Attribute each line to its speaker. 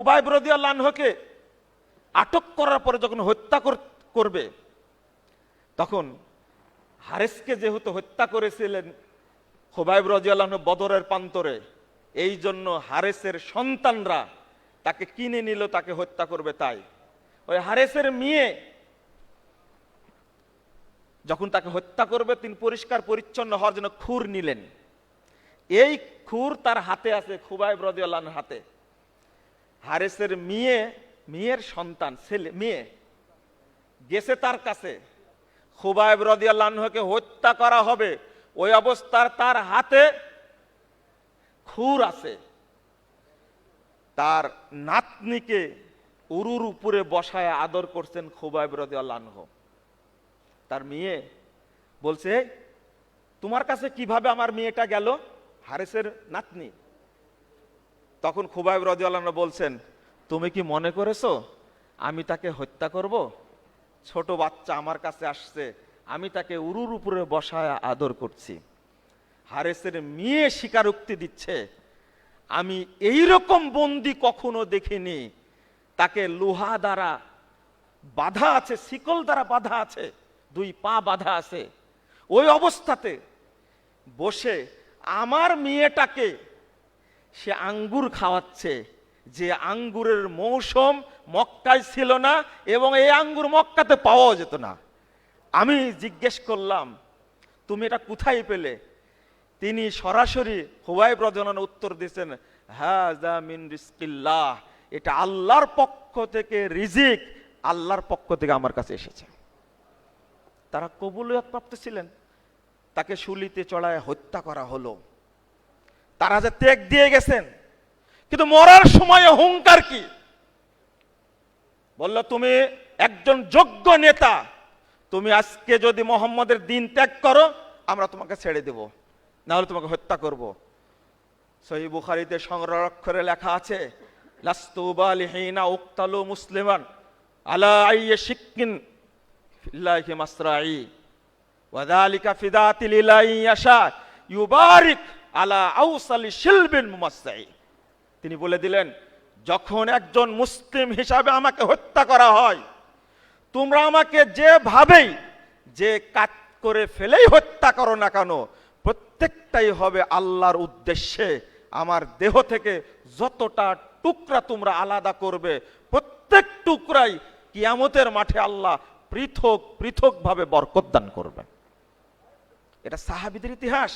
Speaker 1: উবাই বিরোধী আল্লাহকে আটক করার পরে যখন হত্যা করবে, তখন হারেসকে যেহেতু হত্যা করেছিলেন হোবাইব রাজিয়াল্লাহ বদরের প্রান্তরে, এই জন্য হারেসের সন্তানরা তাকে কিনে নিল, তাকে হত্যা করবে তাই। ওই হারেসের মেয়ে যখন তাকে হত্যা করবে, তিনি পরিষ্কার পরিচ্ছন্ন হওয়ার জন্য খুর নিলেন। এই খুর তার হাতে আছে খুবাইব রাজিয়াল্লাহর হাতে। হারেসের মেয়ে, মেয়ের সন্তান, ছেলে, মেয়ে, গেছে তার কাছে। খুবাইব রদিয়াল্লাহকে হত্যা করা হবে। ওই অবস্থার তার হাতে খুর আছে। তার নাতনিকে উরুর উপরে বসায় আদর করছেন খুবাইব রদিয়াল্লাহ তার মেয়ে বলছে, তোমার কাছে কীভাবে আমার মেয়েটা গেল? হারেসের নাতনি। তখন খুবাইব রাজিয়াল্লাহ বলছেন, তুমি কি মনে করেছ আমি তাকে হত্যা করব? ছোট বাচ্চা আমার কাছে আসছে, আমি তাকে উরুর উপরে বসায় আদর করছি। হারেসের মেয়ে স্বীকারোক্তি দিচ্ছে, আমি এই রকম বন্দি কখনো দেখিনি। তাকে লোহা দ্বারা বাধা আছে, শিকল দ্বারা বাধা আছে, দুই পা বাধা আছে। ওই অবস্থাতে বসে আমার মেয়েটাকে সে আঙ্গুর খাওয়াচ্ছে। যে আঙ্গুরের মৌসুম মক্কায় ছিল না এবং এই আঙ্গুর মক্কাতে পাওয়াও যেত না। আমি জিজ্ঞেস করলাম, তুমি এটা কোথায় পেলে? তিনি সরাসরি হুবাই প্রজনন উত্তর দিয়েছেন হ্যাঁ এটা আল্লাহর পক্ষ থেকে রিজিক আল্লাহর পক্ষ থেকে আমার কাছে এসেছে। তারা কবুলিয়ত প্রাপ্ত ছিলেন। তাকে শুলিতে চড়ায় হত্যা করা হলো। তারা যে ত্যাগ দিয়ে গেছেন। কিন্তু মরার সময় অহংকার কি? বলল, তুমি একজন যোগ্য নেতা, তুমি আজকে যদি মোহাম্মদের দিন ত্যাগ করো, আমরা তোমাকে ছেড়ে দেব না হলে তোমাকে হত্যা করব। সহি বুখারিতে সংগ্রহ অক্ষরে লেখা আছে লাস্তুবালিহিনা মুসলিমান আলা ফিদাতিল ইউবারিক আলা আউসালি শিলবিন মুমাসসাই তিনি বলে দিলেন, যখন একজন মুসলিম হিসাবে আমাকে হত্যা করা হয়, তোমরা আমাকে যেভাবেই যে কাজ করে ফেলেই হত্যা করো না কেন, প্রত্যেকটাই হবে আল্লাহর উদ্দেশ্যে। আমার দেহ থেকে যতটা টুকরা তোমরা আলাদা করবে, প্রত্যেক টুকরাই কিয়ামতের মাঠে আল্লাহ পৃথক, পৃথকভাবে বরকত করবে এটা সাহাবিদের ইতিহাস।